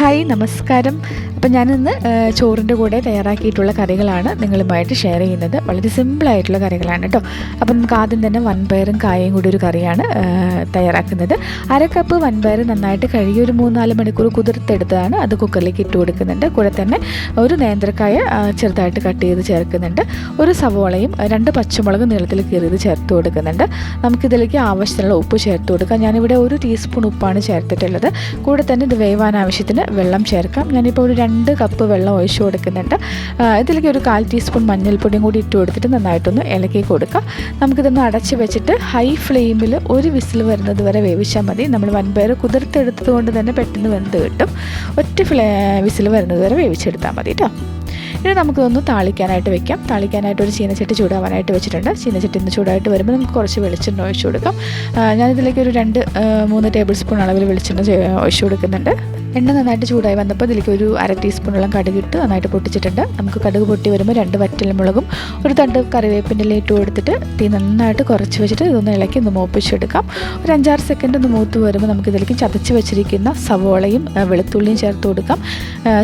Hi നമസ്കാരം. അപ്പം ഞാനിന്ന് ചോറിന്റെ കൂടെ തയ്യാറാക്കിയിട്ടുള്ള കറികളാണ് നിങ്ങളുമായിട്ട് ഷെയർ ചെയ്യുന്നത്. വളരെ സിമ്പിളായിട്ടുള്ള കറികളാണ് കേട്ടോ അപ്പം നമുക്ക് ആദ്യം തന്നെ വൻപയറും കായയും കൂടി ഒരു കറിയാണ് തയ്യാറാക്കുന്നത്. അര കപ്പ് വൻപയർ നന്നായിട്ട് കഴുകി ഒരു മൂന്നാൽ മണിക്കൂർ കുതിർത്തെടുത്തതാണ് അത് കുക്കറിലേക്ക് ഇട്ട് കൊടുക്കുന്നുണ്ട്. കൂടെ തന്നെ ഒരു നേന്ത്രക്കായ ചെറുതായിട്ട് കട്ട് ചെയ്ത് ചേർക്കുന്നുണ്ട്. ഒരു സവോളയും രണ്ട് പച്ചമുളക് നീളത്തിൽ കീറിയത് ചേർത്ത് കൊടുക്കുന്നുണ്ട്. നമുക്കിതിലേക്ക് ആവശ്യത്തിനുള്ള ഉപ്പ് ചേർത്ത് കൊടുക്കാം. ഞാനിവിടെ ഒരു ടീസ്പൂൺ ഉപ്പാണ് ചേർത്തിട്ടുള്ളത്. കൂടെ തന്നെ ഇത് വേവാൻ ആവശ്യത്തിന് വെള്ളം ചേർക്കാം. ഞാനിപ്പോൾ ഒരു രണ്ട് കപ്പ് വെള്ളം ഒഴിച്ച് കൊടുക്കുന്നുണ്ട്. ഇതിലേക്ക് ഒരു കാൽ ടീസ്പൂൺ മഞ്ഞൾപ്പൊടിയും കൂടി ഇട്ട് കൊടുത്തിട്ട് നന്നായിട്ടൊന്ന് ഇളക്കി കൊടുക്കാം. നമുക്കിതൊന്ന് അടച്ച് വെച്ചിട്ട് ഹൈ ഫ്ലെയിമിൽ ഒരു വിസിൽ വരുന്നത് വരെ വേവിച്ചാൽ മതി. നമ്മൾ വൻപയർ കുതിർത്തെടുത്തത് കൊണ്ട് തന്നെ പെട്ടെന്ന് വെന്ത് കിട്ടും. ഒറ്റ ഫ്ലേ വിസിൽ വരുന്നത് വരെ വേവിച്ചെടുത്താൽ മതി കേട്ടോ ഇനി നമുക്കിതൊന്ന് താളിക്കാനായിട്ട് വെക്കാം. താളിക്കാനായിട്ട് ഒരു ചീനച്ചട്ടി ചൂടാവാനായിട്ട് വെച്ചിട്ടുണ്ട്. ചീനച്ചട്ടി ഒന്ന് ചൂടായിട്ട് വരുമ്പോൾ നമുക്ക് കുറച്ച് വെളിച്ചെണ്ണ ഒഴിച്ചു കൊടുക്കാം. ഞാനിതിലേക്ക് ഒരു രണ്ട് മൂന്ന് ടേബിൾ സ്പൂൺ അളവിൽ വെളിച്ചെണ്ണ ഒഴിച്ചു കൊടുക്കുന്നുണ്ട്. എണ്ണ നന്നായിട്ട് ചൂടായി വന്നപ്പോൾ ഇതിലേക്ക് ഒരു അര ടീസ്പൂണോളം കടുകിട്ട് നന്നായിട്ട് പൊട്ടിച്ചിട്ടുണ്ട്. നമുക്ക് കടുക് പൊട്ടി വരുമ്പോൾ രണ്ട് വറ്റൽമുളകും ഒരു തണ്ട് കറിവേപ്പിന്റെ ഇട്ട് കൊടുത്തിട്ട് തീ നന്നായിട്ട് കുറച്ച് വെച്ചിട്ട് ഇതൊന്ന് ഇളക്കി ഒന്ന് മൂപ്പിച്ചെടുക്കാം. ഒരു അഞ്ചാറ് സെക്കൻഡ് ഒന്ന് മൂത്ത് വരുമ്പോൾ നമുക്ക് ഇതിലേക്ക് ചതച്ച് വെച്ചിരിക്കുന്ന സവോളയും വെളുത്തുള്ളിയും ചേർത്ത് കൊടുക്കാം.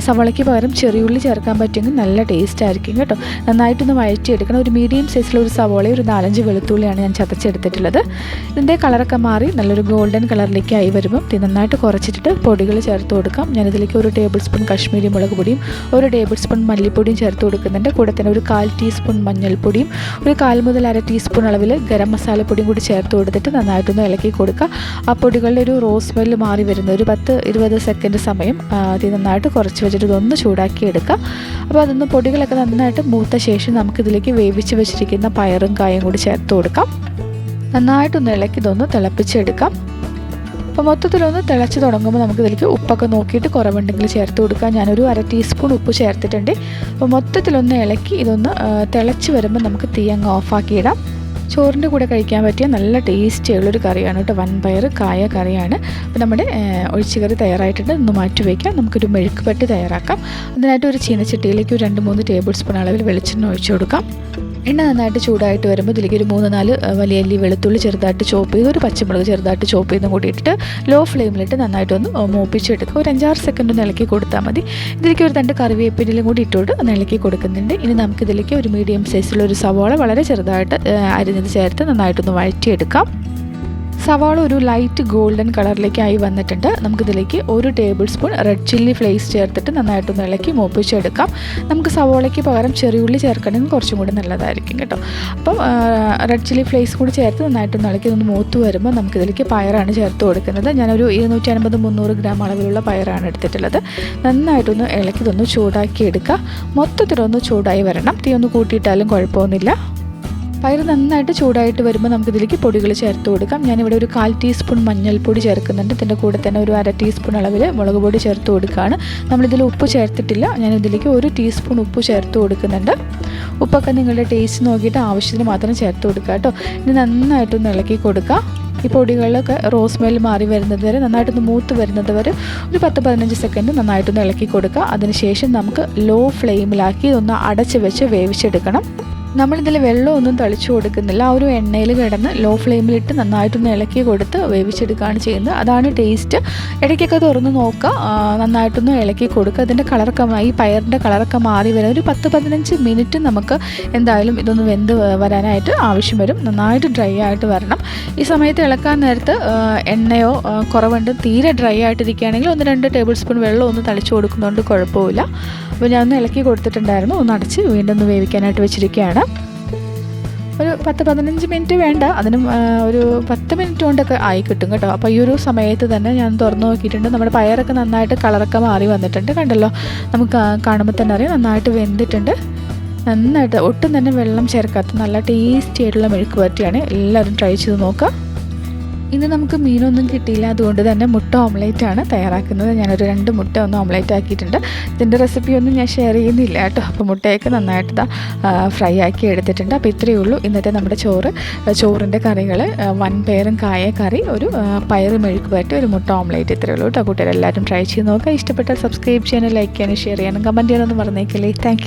സവോളയ്ക്ക് പകരം ചെറിയുള്ളി ചേർക്കാൻ പറ്റുമെങ്കിൽ നല്ല ടേസ്റ്റ് ആയിരിക്കും കേട്ടോ. നന്നായിട്ടൊന്ന് വഴറ്റിയെടുക്കണം. ഒരു മീഡിയം സൈസിലുള്ള ഒരു സവോളയും ഒരു നാലഞ്ച് വെളുത്തുള്ളിയാണ് ഞാൻ ചതച്ചെടുത്തിട്ടുള്ളത്. ഇതിന്റെ കളറൊക്കെ മാറി നല്ലൊരു ഗോൾഡൻ കളറിലേക്ക് ആയി വരുമ്പോൾ ഇത് നന്നായിട്ട് കുറച്ചിട്ട് പൊടികൾ ചേർത്ത് കൊടുക്കാം. ഞാനിതിലേക്ക് ഒരു ടേബിൾ സ്പൂൺ കാശ്മീരി മുളക് പൊടിയും ഒരു ടേബിൾ സ്പൂൺ മല്ലിപ്പൊടിയും ചേർത്ത് കൊടുക്കുന്നുണ്ട്. കൂടെ തന്നെ ഒരു കാൽ ടീസ്പൂൺ മഞ്ഞൾപ്പൊടിയും ഒരു കാൽ മുതൽ അര ടീസ്പൂൺ അളവിൽ ഗരം മസാലപ്പൊടിയും കൂടി ചേർത്ത് കൊടുത്തിട്ട് നന്നായിട്ടൊന്ന് ഇളക്കി കൊടുക്കുക ആ പൊടികളുടെ ഒരു റോസ് സ്മെല്ല് മാറി വരുന്ന ഒരു പത്ത് ഇരുപത് സെക്കൻഡ് സമയം അത് നന്നായിട്ട് കുറച്ച് വെച്ചിട്ട് ഇതൊന്ന് ചൂടാക്കി എടുക്കുക അപ്പോൾ അതൊന്ന് പൊടികളൊക്കെ നന്നായിട്ട് മൂത്ത ശേഷം നമുക്കിതിലേക്ക് വേവിച്ച് വെച്ചിരിക്കുന്ന പയറും കായും കൂടി ചേർത്ത് കൊടുക്കാം. നന്നായിട്ടൊന്ന് ഇളക്കി ഇതൊന്ന് തിളപ്പിച്ചെടുക്കാം. അപ്പോൾ മൊത്തത്തിലൊന്ന് തിളച്ച് തുടങ്ങുമ്പോൾ നമുക്കിതിലേക്ക് ഉപ്പൊക്കെ നോക്കിയിട്ട് കുറവുണ്ടെങ്കിൽ ചേർത്ത് കൊടുക്കാം. ഞാനൊരു അര ടീസ്പൂൺ ഉപ്പ് ചേർത്തിട്ടുണ്ട്. അപ്പോൾ മൊത്തത്തിലൊന്ന് ഇളക്കി ഇതൊന്ന് തിളച്ച് വരുമ്പോൾ നമുക്ക് തീ അങ്ങ് ഓഫാക്കിയിടാം. ചോറിന്റെ കൂടെ കഴിക്കാൻ പറ്റിയ നല്ല ടേസ്റ്റി ഉള്ളൊരു കറിയാണ് കേട്ടോ. വൻപയർ കായ കറിയാണ്. അപ്പോൾ നമ്മുടെ ഒഴിച്ചുകറി തയ്യാറായിട്ടുണ്ട്. ഒന്ന് മാറ്റി വയ്ക്കാം. നമുക്കൊരു മെഴുക്ക് പട്ടി തയ്യാറാക്കാം. അതിനായിട്ട് ഒരു ചീനച്ചട്ടിയിലേക്ക് ഒരു രണ്ട് മൂന്ന് ടേബിൾ സ്പൂൺ അളവിൽ വെളിച്ചെണ്ണ ഒഴിച്ചു കൊടുക്കാം. എണ്ണ നന്നായിട്ട് ചൂടായിട്ട് വരുമ്പോൾ ഇതിലേക്ക് ഒരു മൂന്ന് നാല് വലിയ അല്ലി വെളുത്തുള്ളി ചെറുതായിട്ട് ചോപ്പ് ചെയ്ത് ഒരു പച്ചമുളക് ചെറുതായിട്ട് ചോപ്പ് ചെയ്തും കൂടി ഇട്ടിട്ട് ലോ ഫ്ലെയിമിലിട്ട് നന്നായിട്ടൊന്ന് മൂപ്പിച്ചെടുക്കുക. ഒരു അഞ്ചാറ് സെക്കൻഡ് ഒന്ന് ഇളക്കി കൊടുത്താൽ മതി. ഇതിലേക്ക് ഒരു രണ്ട് കറിവേപ്പിനും കൂടി ഇട്ടുകൊണ്ട് ഒന്ന് ഇളക്കി കൊടുക്കുന്നുണ്ട്. ഇനി നമുക്കിതിലേക്ക് ഒരു മീഡിയം സൈസിലുള്ള ഒരു സവാള വളരെ ചെറുതായിട്ട് അരിഞ്ഞത് ചേർത്ത് നന്നായിട്ടൊന്ന് വഴറ്റിയെടുക്കാം. സവാള ഒരു ലൈറ്റ് ഗോൾഡൻ കളറിലേക്കായി വന്നിട്ടുണ്ട്. നമുക്കിതിലേക്ക് ഒരു tablespoon red chilli flakes ചേർത്തിട്ട് നന്നായിട്ടൊന്ന് ഇളക്കി മൂപ്പിച്ചെടുക്കാം. നമുക്ക് സവാളയ്ക്ക് പകരം ചെറിയുള്ളി ചേർക്കണമെങ്കിൽ കുറച്ചും കൂടി നല്ലതായിരിക്കും കേട്ടോ. അപ്പം റെഡ് ചില്ലി ഫ്ലേസ് കൂടി ചേർത്ത് നന്നായിട്ടൊന്ന് ഇളക്കി ഒന്ന് മൂത്ത് വരുമ്പോൾ നമുക്കിതിലേക്ക് പയറാണ് ചേർത്ത് കൊടുക്കുന്നത്. ഞാനൊരു ഇരുന്നൂറ്റി അൻപത് മുന്നൂറ് ഗ്രാം അളവിലുള്ള പയറാണ് എടുത്തിട്ടുള്ളത്. നന്നായിട്ടൊന്ന് ഇളക്കി ഇതൊന്ന് ചൂടാക്കി എടുക്കുക മൊത്തത്തിലൊന്ന് ചൂടായി വരണം. തീ ഒന്ന് കൂട്ടിയിട്ടാലും കുഴപ്പമൊന്നുമില്ല. പയർ നന്നായിട്ട് ചൂടായിട്ട് വരുമ്പോൾ നമുക്ക് ഇതിലേക്ക് പൊടികൾ ചേർത്ത് കൊടുക്കാം. ഞാനിവിടെ ഒരു കാൽ ടീസ്പൂൺ മഞ്ഞൾപ്പൊടി ചേർക്കുന്നുണ്ട്. ഇതിന്റെ കൂടെ തന്നെ ഒരു അര ടീസ്പൂൺ അളവിൽ മുളക് പൊടി ചേർത്ത് കൊടുക്കുകയാണ്. നമ്മളിതിൽ ഉപ്പ് ചേർത്തിട്ടില്ല. ഞാൻ ഇതിലേക്ക് ഒരു ടീസ്പൂൺ ഉപ്പ് ചേർത്ത് കൊടുക്കുന്നുണ്ട്. ഉപ്പൊക്കെ നിങ്ങളുടെ ടേസ്റ്റ് നോക്കിയിട്ട് ആവശ്യത്തിന് മാത്രം ചേർത്ത് കൊടുക്കുക കേട്ടോ. ഇനി നന്നായിട്ടൊന്ന് ഇളക്കി കൊടുക്കുക ഈ പൊടികളിലൊക്കെ റോസ് മെൽ മാറി വരുന്നത് വരെ നന്നായിട്ടൊന്ന് മൂത്ത് വരുന്നത് വരെ ഒരു പത്ത് പതിനഞ്ച് സെക്കൻഡ് നന്നായിട്ടൊന്ന് ഇളക്കി കൊടുക്കുക. അതിനുശേഷം നമുക്ക് ലോ ഫ്ലെയിമിലാക്കി ഇതൊന്ന് അടച്ച് വെച്ച് വേവിച്ചെടുക്കണം. നമ്മളിതിൽ വെള്ളമൊന്നും തളിച്ചു കൊടുക്കുന്നില്ല. ആ ഒരു എണ്ണയിൽ കിടന്ന് ലോ ഫ്ലെയിമിലിട്ട് നന്നായിട്ടൊന്ന് ഇളക്കി കൊടുത്ത് വേവിച്ചെടുക്കുകയാണ് ചെയ്യുന്നത്. അതാണ് ടേസ്റ്റ് ഇടയ്ക്കൊക്കെ തുറന്ന് നോക്കുക. നന്നായിട്ടൊന്ന് ഇളക്കി കൊടുക്കുക. അതിന്റെ കളറൊക്കെ ഈ പയറിന്റെ കളറൊക്കെ മാറി വരാൻ ഒരു പത്ത് പതിനഞ്ച് മിനിറ്റ് നമുക്ക് എന്തായാലും ഇതൊന്ന് വെന്ത് വരാനായിട്ട് ആവശ്യം വരും. നന്നായിട്ട് ഡ്രൈ ആയിട്ട് വരണം. ഈ സമയത്ത് ഇളക്കാൻ നേരത്ത് എണ്ണയോ കുറവുണ്ട് തീരെ ഡ്രൈ ആയിട്ടിരിക്കുകയാണെങ്കിൽ ഒന്ന് രണ്ട് ടേബിൾ സ്പൂൺ വെള്ളം ഒന്ന് തളിച്ചു കൊടുക്കുന്നതുകൊണ്ട് കുഴപ്പമില്ല. അപ്പോൾ ഞാൻ ഒന്ന് ഇളക്കി കൊടുത്തിട്ടുണ്ടായിരുന്നു. ഒന്ന് അടച്ച് വീണ്ടും ഒന്ന് വേവിക്കാനായിട്ട് വെച്ചിരിക്കുകയാണ്. ഒരു പത്ത് പതിനഞ്ച് മിനിറ്റ് വേണ്ട. അതിനും ഒരു പത്ത് മിനിറ്റ് കൊണ്ടൊക്കെ ആയി കിട്ടും കേട്ടോ. അപ്പോൾ ഈ ഒരു സമയത്ത് തന്നെ ഞാൻ തുറന്നു നോക്കിയിട്ടുണ്ട്. നമ്മുടെ പയറൊക്കെ നന്നായിട്ട് കളറൊക്കെ മാറി വന്നിട്ടുണ്ട് കണ്ടല്ലോ. നമുക്ക് കാണുമ്പോൾ തന്നെ അറിയാം നന്നായിട്ട് വെന്തിട്ടുണ്ട്. നന്നായിട്ട് ഒട്ടും തന്നെ വെള്ളം ചേർക്കാത്ത നല്ല ടേസ്റ്റി ആയിട്ടുള്ള മെഴുക്ക് പറ്റിയാണ് എല്ലാവരും ട്രൈ ചെയ്ത് നോക്കുക. ഇന്ന് നമുക്ക് മീനൊന്നും കിട്ടിയില്ല. അതുകൊണ്ട് തന്നെ മുട്ട ഓംലേറ്റ് ആണ് തയ്യാറാക്കുന്നത്. ഞാനൊരു രണ്ട് മുട്ട ഒന്ന് ഓംലേറ്റ് ആക്കിയിട്ടുണ്ട്. ഇതിന്റെ റെസിപ്പി ഒന്നും ഞാൻ ഷെയർ ചെയ്യുന്നില്ല കേട്ടോ. അപ്പോൾ മുട്ടയൊക്കെ നന്നായിട്ട് ഫ്രൈ ആക്കി എടുത്തിട്ടുണ്ട്. അപ്പോൾ ഇത്രയേ ഉള്ളൂ ഇന്നത്തെ നമ്മുടെ ചോറ്. ചോറിന്റെ കറികൾ വൻപയറും കായ കറി ഒരു പയർ മെഴുക്ക് പറ്റി ഒരു മുട്ട ഓംലേറ്റ് ഇത്രയേ ഉള്ളൂ കേട്ടോ. കൂട്ടുകാരെല്ലാവരും ട്രൈ ചെയ്ത് നോക്കുക. ഇഷ്ടപ്പെട്ടാൽ സബ്സ്ക്രൈബ് ചെയ്യാനും ലൈക്ക് ചെയ്യാനും ഷെയർ ചെയ്യാനും കമന്റ് ചെയ്യാനൊന്നും പറഞ്ഞേക്കല്ലേ താങ്ക്